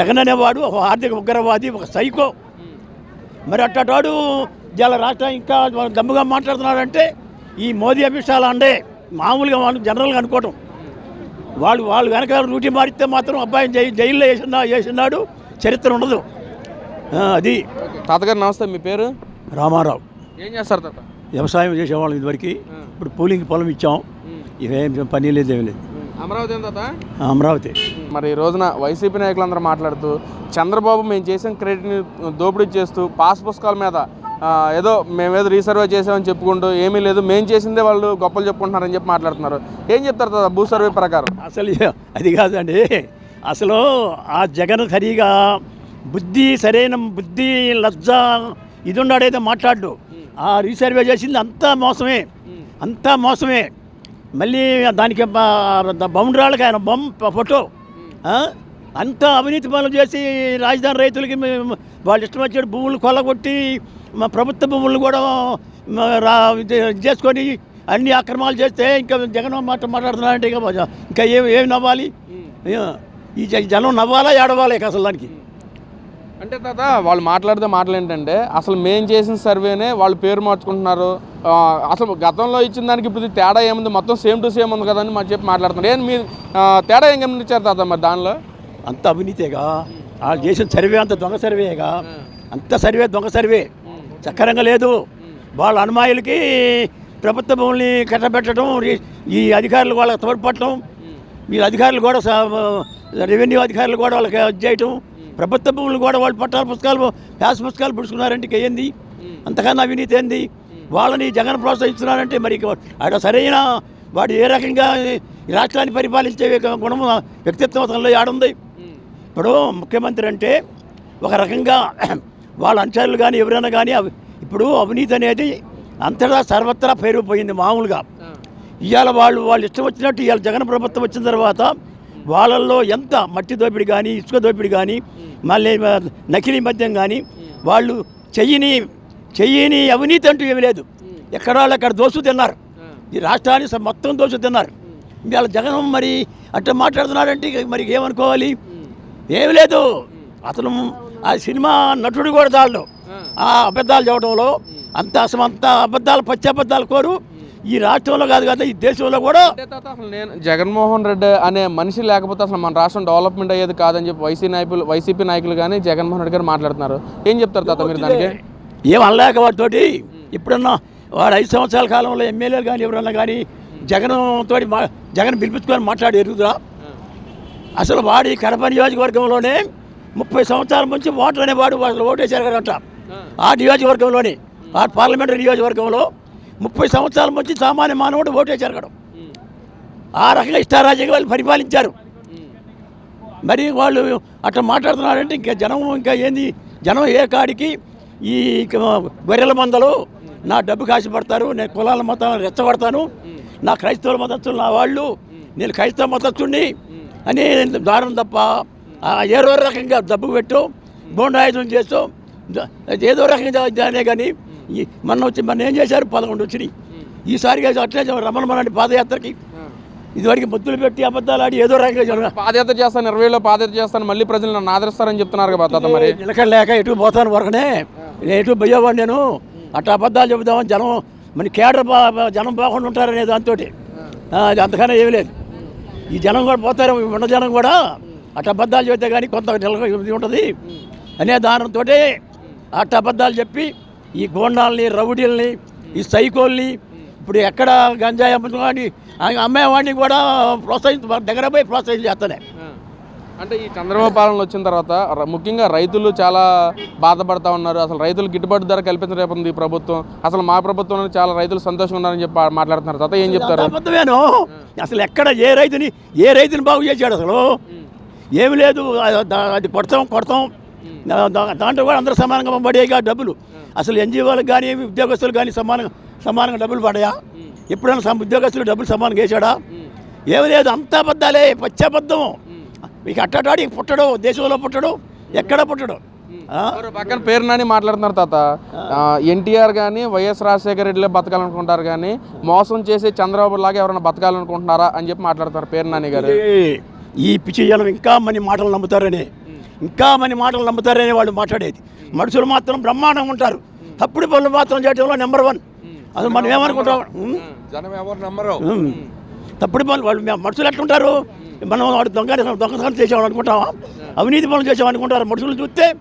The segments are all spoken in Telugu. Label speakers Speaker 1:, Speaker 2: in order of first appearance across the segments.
Speaker 1: జగన్ అనేవాడు ఒక ఆర్థిక ఉగ్రవాది ఒక సైకో. మరి అట్టటాడు ఇవాళ రాష్ట్రం ఇంకా దమ్ముగా మాట్లాడుతున్నాడంటే ఈ మోదీ అమిత్షాలు అండే మామూలుగా వాళ్ళు జనరల్గా అనుకోవటం. వాళ్ళు వాళ్ళు వెనకాల రూటీ మారిస్తే మాత్రం అబ్బాయిని జై జైల్లో వేసినా వేసినాడు చరిత్ర ఉండదు. అది.
Speaker 2: తాతగారు నమస్తే మీ పేరు?
Speaker 1: రామారావు.
Speaker 2: ఏం చేస్తారు తాత?
Speaker 1: వ్యవసాయం చేసేవాళ్ళం ఇదివరకు. ఇప్పుడు పూలింగ్ పొలం ఇచ్చాం. ఇవేం పని లేదు ఏం లేదు.
Speaker 2: అమరావతి
Speaker 1: అమరావతి.
Speaker 2: మరి ఈ రోజున వైసీపీ నాయకులందరూ మాట్లాడుతూ చంద్రబాబు మేము చేసిన క్రెడిట్ని దోపిడీ చేస్తూ పాస్ పుస్తకాల మీద ఏదో మేమేదో రీసర్వే చేసామని చెప్పుకుంటూ ఏమీ లేదు మేము చేసిందే వాళ్ళు గొప్పలు చెప్పుకుంటున్నారని చెప్పి మాట్లాడుతున్నారు. ఏం చెప్తారు తాత భూ సర్వే ప్రకారం?
Speaker 1: అసలు అది కాదండి. అసలు ఆ జగన్ సరిగా బుద్ధి సరైన బుద్ధి లజ్జ ఇది ఉన్నాడైతే మాట్లాడు ఆ రీసర్వే చేసింది అంతా మోసమే. అంతా మోసమే. మళ్ళీ దానికి బౌండరాళ్ళకి ఆయన బొమ్మ ఫోటో? అంతా అవినీతి పనులు చేసి రాజధాని రైతులకి వాళ్ళు ఇష్టం వచ్చాడు భూములు కొల్లగొట్టి మా ప్రభుత్వ భూములు కూడా చేసుకొని అన్ని అక్రమాలు చేస్తే ఇంకా జగన్ మాట మాట్లాడుతున్నారంటే ఇంకా ఇంకా ఏం ఏం నవ్వాలి? ఈ జనం నవ్వాలా ఏడవాలా అసలు దానికి?
Speaker 2: అంటే తాత వాళ్ళు మాట్లాడితే మాటలు ఏంటంటే అసలు మేము చేసిన సర్వేనే వాళ్ళు పేరు మార్చుకుంటున్నారు. అసలు గతంలో ఇచ్చిన దానికి ఇప్పుడు తేడా ఏముంది? మొత్తం సేమ్ టు సేమ్ ఉంది కదా అని మాకు చెప్పి మాట్లాడుతున్నారు. ఏం మీరు ఆ, తేడా ఏం గమనించారు తాత మరి దానిలో?
Speaker 1: అంత అవినీతేగా వాళ్ళు చేసిన సర్వే అంత దొంగ సర్వేగా. అంత సర్వే దొంగ సర్వే. చక్కరంగా లేదు. వాళ్ళ అనుమాయులకి ప్రభుత్వ భూముల్ని కట్టబెట్టడం ఈ- అధికారులు వాళ్ళకి తోడ్పడటం వీళ్ళ అధికారులు కూడా రెవెన్యూ అధికారులు కూడా వాళ్ళకి చేయటం ప్రభుత్వ భూములు కూడా వాళ్ళు పట్టాల పుస్తకాలు ప్యాస్ పుస్తకాలు పుడుచుకున్నారంటే ఏంది? అంతకన్నా అవినీతి ఏంది? వాళ్ళని జగన్ ప్రోత్సహిస్తున్నారంటే మరి ఆడ సరైన వాడు ఏ రకంగా ఈ రాష్ట్రాన్ని పరిపాలించే గుణము వ్యక్తిత్వం అతనిలో ఆడుంది ఇప్పుడు ముఖ్యమంత్రి అంటే ఒక రకంగా వాళ్ళ అనుచరులు కానీ ఎవరైనా కానీ ఇప్పుడు అవినీతి అనేది అంతటా సర్వత్రా పెరిగిపోయింది మామూలుగా. ఇవాళ వాళ్ళు వాళ్ళు ఇష్టం వచ్చినట్టు ఇవాళ జగన్ ప్రభుత్వం వచ్చిన తర్వాత వాళ్ళల్లో ఎంత మట్టి దోపిడి కానీ ఇసుక దోపిడి కానీ మళ్ళీ నకిలీ మద్యం కానీ వాళ్ళు చెయ్యని చెయ్యని అవినీతి అంటూ ఏమీ లేదు. ఎక్కడ వాళ్ళు అక్కడ దోసు తిన్నారు. ఈ రాష్ట్రాన్ని మొత్తం దోసు తిన్నారు. ఇవాళ జగన్ మరి అట్లా మాట్లాడుతున్నాడంటే ఇక మరి ఏమనుకోవాలి? ఏమి లేదు. అతను ఆ సినిమా నటుడు కూడా చాలు. ఆ. అబద్ధాలు చెప్పడంలో అంత అసలు అంత అబద్ధాలు పచ్చి అబద్ధాలు కోరు. ఈ రాష్ట్రంలో కాదు కదా ఈ దేశంలో కూడా
Speaker 2: అసలు నేను జగన్మోహన్ రెడ్డి అనే మనిషి లేకపోతే అసలు మన రాష్ట్రం డెవలప్మెంట్ అయ్యేది కాదని చెప్పి వైసీ నాయకులు వైసీపీ నాయకులు కానీ జగన్మోహన్ రెడ్డి గారు మాట్లాడుతున్నారు. ఏం చెప్తారు తాత మీరు దానికి?
Speaker 1: ఏం అనలేక వాటితోటి ఇప్పుడన్నా వాడు ఐదు సంవత్సరాల కాలంలో ఎమ్మెల్యేలు కానీ ఎవరన్నా కానీ జగన్ తోటి జగన్ పిలిపించుకొని మాట్లాడి ఎరుగుదురా అసలు వాడి కడప నియోజకవర్గంలోనే ముప్పై సంవత్సరాల నుంచి ఓటర్ అనేవాడు అసలు ఓటేశారు కదంట. ఆ నియోజకవర్గంలోనే ఆ పార్లమెంటరీ నియోజకవర్గంలో ముప్పై సంవత్సరాల నుంచి సామాన్య మానవుడు ఓటేశారు కదా ఆ రకంగా ఇష్టారాజ్యంగా వాళ్ళు పరిపాలించారు. మరి వాళ్ళు అట్లా మాట్లాడుతున్నారంటే ఇంకా జనం ఇంకా ఏంది? జనం ఏ కాడికి? ఈ గొర్రెల మందలు నా డబ్బు కాసిపడతారు నేను కులాల మతాలను రెచ్చగొడతాను నా క్రైస్తవుల మతస్థులు నా వాళ్ళు నేను క్రైస్తవ మతస్థుడిని అని దారుణం తప్ప ఆ ఏదో రకంగా డబ్బు పెట్టు బోండాయుధం చేస్తూ ఏదో రకంగా కానీ మొన్న వచ్చి మొన్న ఏం చేశారు? పదకొండు వచ్చినాయి. ఈసారిగా అట్లే రమణ మనండి పాదయాత్రకి. ఇదివరకు ముద్దులు పెట్టి అబద్ధాలు ఆడి ఏదో రకంగా
Speaker 2: పాదయాత్ర చేస్తాను ఇరవైలో పాదయాత్ర చేస్తాను మళ్ళీ ప్రజలు నన్ను ఆదరిస్తారని చెప్తున్నారు కదా మరి.
Speaker 1: నిలకడలేక ఎటు పోతాను వరకనే? నేను ఎటు పోయేవాడు నేను? అట్లా అబద్ధాలు చెబుదామని జనం మన కేడర్ జనం బాగుండి ఉంటారనే దాంతో అది అంతకన్నా ఏమీ లేదు. ఈ జనం కూడా పోతారు ఉన్న జనం కూడా. అట్లా అబద్ధాలు చెబితే కానీ కొంత నిలక ఉంటుంది. అనే దానంతో అట్ట అబద్ధాలు చెప్పి ఈ గోండాల్ని రౌడీల్ని ఈ సైకోల్ని ఇప్పుడు ఎక్కడ గంజాయి అమ్ముతుని అమ్మేవాడిని కూడా ప్రోత్సహించ దగ్గర పోయి ప్రోత్సహించేస్తానే
Speaker 2: అంటే ఈ చంద్రబాబు పాలన వచ్చిన తర్వాత ముఖ్యంగా రైతులు చాలా బాధపడతా ఉన్నారు. అసలు రైతులు గిట్టుబాటు ధర కల్పించలేకపోతుంది ఈ ప్రభుత్వం. అసలు మా ప్రభుత్వంలో చాలా రైతులు సంతోషంగా ఉన్నారని చెప్పి మాట్లాడుతున్నారు. తాత ఏం చెప్తారు?
Speaker 1: అబద్ధమేను? అసలు ఎక్కడ ఏ రైతుని ఏ రైతుని బాగు చేశాడు అసలు? ఏమి లేదు అది కొడతాం. కొడతాం దాంట్లో కూడా అందరూ సమానంగా పడేగా డబ్బులు. అసలు ఎన్జిఓలకు కానీ ఉద్యోగస్తులు కానీ సమానంగా సమానంగా డబ్బులు పడాయా ఎప్పుడైనా ఉద్యోగస్తులు డబ్బులు సమానంగా వేసాడా? ఏమి లేదు అంతా అబద్ధాలే పచ్చబద్ధం ఇక అట్టడాడి పుట్టడు దేశంలో పుట్టడు ఎక్కడ పుట్టడు?
Speaker 2: పక్కన పేరు నాని మాట్లాడుతున్నారు తాత. ఎన్టీఆర్ కానీ వైఎస్ రాజశేఖర రెడ్డిలో బతకాలనుకుంటారు కానీ మోసం చేసి చంద్రబాబు లాగా ఎవరైనా బతకాలనుకుంటున్నారా అని చెప్పి మాట్లాడుతున్నారు పేరు నాని గారు
Speaker 1: ఈ పిచ్చి జనం ఇంకా మన మాటలు నమ్ముతారని ఇంకా మన మాటలు నమ్ముతారని వాళ్ళు మాట్లాడేది. మనుషులు మాత్రం బ్రహ్మాండంగా ఉంటారు. తప్పుడు పనులు మాత్రం చేయడంలో నెంబర్ వన్ అసలు మనం ఏమనుకుంటాం?
Speaker 3: జనం ఎవరు నమ్మరు
Speaker 1: ఉం. తప్పుడు పనులు వాళ్ళు మనుషులు ఎట్లుంటారు? మనం వాడు దొంగ దొంగతనం చేసామని అనుకుంటామా అవినీతి పనులు చేసామని అనుకుంటారు. మనుషులు చూస్తే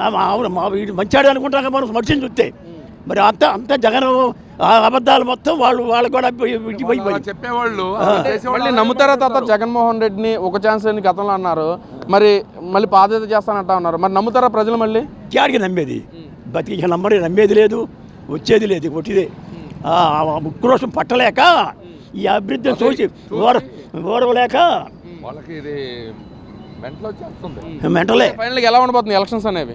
Speaker 1: ఆ, మా- అవును మా వీడు మంచాడు అనుకుంటాం కదా మనం మనిషిని చూస్తే. మరి అంత అంత జగన్ ఆ అబద్ధాలు మొత్తం వాళ్ళు వాళ్ళు కూడా
Speaker 3: చెప్పేవాళ్ళు.
Speaker 2: మళ్ళీ నమ్ముతారా తాత జగన్మోహన్ రెడ్డిని ఒక ఛాన్స్ అని గతంలో అన్నారు. మరి మళ్ళీ పాదయాత్ర చేస్తానంటా ఉన్నారు. మరి నమ్ముతారా ప్రజలు మళ్ళీ?
Speaker 1: క్యాడికి నమ్మేది? బతికి నమ్మని నమ్మేది లేదు వచ్చేది లేదు కొట్టిదే. ఆ ఆ ఉక్రోషం పట్టలేక ఈ అభివృద్ధిని చూసి ఓర ఓరవలేక
Speaker 3: వాళ్ళకి ఇది మెంటలో వచ్చేస్తుంది.
Speaker 1: మెంటలే.
Speaker 2: ఫైనల్గా ఎలా ఉండబోతుంది ఎలక్షన్స్ అనేవి?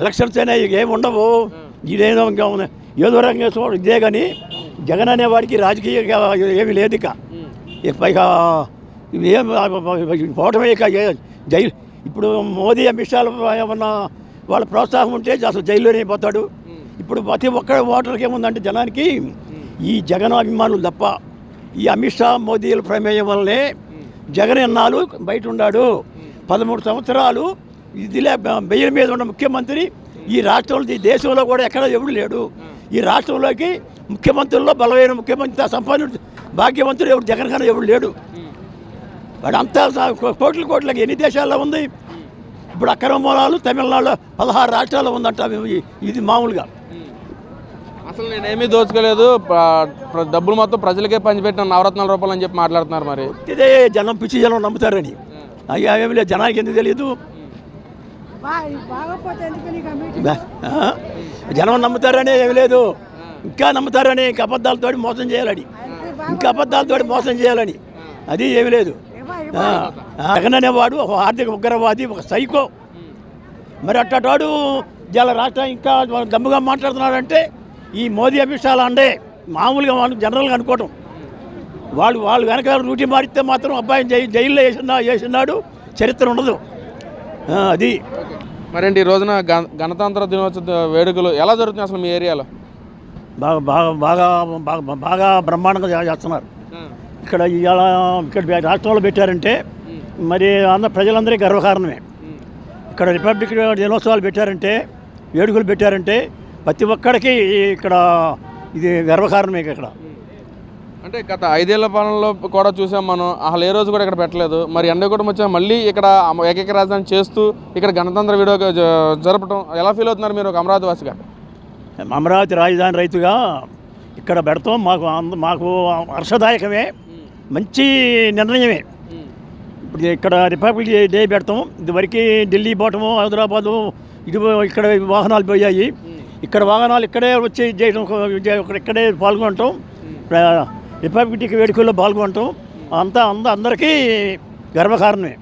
Speaker 1: ఎలక్షన్స్ అనేవి ఏమి ఉండవు. ఇదేదో ఇంకా ఉంది. ఏదో రకంగా చూడ ఇదే కానీ జగన్ అనేవాడికి రాజకీయ ఏమీ లేదు ఇక. పైగా ఇవి ఏం పోవటమే ఇక జైలు ఇప్పుడు మోదీ అమిత్ షాలు ఏమన్నా వాళ్ళ ప్రోత్సాహం ఉంటే అసలు జైల్లోనే పోతాడు. ఇప్పుడు ప్రతి ఒక్క ఓటర్కి ఏముందంటే జనానికి ఈ జగన్ అభిమానులు తప్ప ఈ అమిత్ షా మోదీల ప్రమేయం వల్లనే జగన్ ఎన్నాళ్ళు బయట ఉన్నాడు పదమూడు సంవత్సరాలు ఇదిలే బెయిల్ మీద ఉన్న ముఖ్యమంత్రి ఈ రాష్ట్రంలో ఈ దేశంలో కూడా ఎక్కడ ఎవడు లేడు. ఈ రాష్ట్రంలోకి ముఖ్యమంత్రుల్లో బలమైన ముఖ్యమంత్రి సంపన్నుడు భాగ్యవంతుడు ఎవడు? జగన్ కన్నా ఎవడు లేడు. వాడు అంతా కోట్ల కోట్లకి ఎన్ని దేశాల్లో ఉంది? ఇప్పుడు అక్రమ మూలాలు తమిళనాడులో పదహారు రాష్ట్రాల్లో ఉందంట ఇది- మామూలుగా.
Speaker 2: అసలు నేనేమీ దోచుకోలేదు. డబ్బులు మొత్తం ప్రజలకే పంచిపెట్టిన నవరత్నాల రూపాయలు అని చెప్పి మాట్లాడుతున్నారు మరి.
Speaker 1: ఇదే జనం పిచ్చి జనం నమ్ముతారని. అయ్యా ఏమి లేదు. జనానికి ఎందుకు తెలియదు? జనం నమ్ముతారని ఏమి లేదు. ఇంకా నమ్ముతారని ఇంకా అబద్ధాలతోటి మోసం చేయాలని. ఇంకా అబద్ధాలతోటి మోసం చేయాలని. అది ఏమి లేదు జగన్ అనేవాడు ఒక ఆర్థిక ఉగ్రవాది ఒక సైకో. మరి అట్టటాడు జల రాష్ట్రం ఇంకా దమ్ముగా మాట్లాడుతున్నాడంటే ఈ మోదీ అమిత్ షాలు అండే మామూలుగా వాళ్ళు జనరల్గా అనుకోవటం. వాళ్ళు వాళ్ళు వెనకాల రూటీ మారిస్తే మాత్రం అబ్బాయిని జై జైల్లో వేసినా వేసినాడు చరిత్ర ఉండదు. అది.
Speaker 2: మరేంటి ఈ రోజున గణ- గణతంత్ర దినోత్సవ వేడుకలు ఎలా జరుగుతున్నాయి అసలు మీ ఏరియాలో?
Speaker 1: బాగా బాగా బాగా బాగా బాగా బ్రహ్మాండంగా చేస్తున్నారు. ఇక్కడ ఇవాళ ఇక్కడ రాష్ట్రంలో పెట్టారంటే మరి ఆంధ్ర ప్రజలందరికీ గర్వకారణమే. ఇక్కడ రిపబ్లిక్ దినోత్సవాలు పెట్టారంటే వేడుకలు పెట్టారంటే ప్రతి ఒక్కడికి ఇక్కడ ఇది గర్వకారణమే ఇక్కడ.
Speaker 2: అంటే గత ఐదేళ్ళ పాలనలో కూడా చూసాం మనం అసలు ఏ రోజు కూడా ఇక్కడ పెట్టలేదు. మరి ఎండ కూడా వచ్చా మళ్ళీ ఇక్కడ ఏకైక రాజధాని చేస్తూ ఇక్కడ గణతంత్ర వీడియో జరపడం ఎలా ఫీల్ అవుతున్నారు మీరు ఒక అమరావతి వాసిగా?
Speaker 1: అమరావతి రాజధాని రైతుగా ఇక్కడ పెడతాం. మాకు మాకు హర్షదాయకమే. మంచి నిర్ణయమే. ఇప్పుడు ఇక్కడ రిపబ్లిక్ డే పెడతాం ఇదివరకు ఢిల్లీ పోవటము హైదరాబాదు ఇది ఇక్కడ వాహనాలు పోయాయి. ఇక్కడ వాహనాలు ఇక్కడే వచ్చి చేయడం ఇక్కడ- పాల్గొనటం రిపబ్లిక్ వేడుకల్లో పాల్గొనటం అంతా అంద అందరికీ గర్వకారణమే.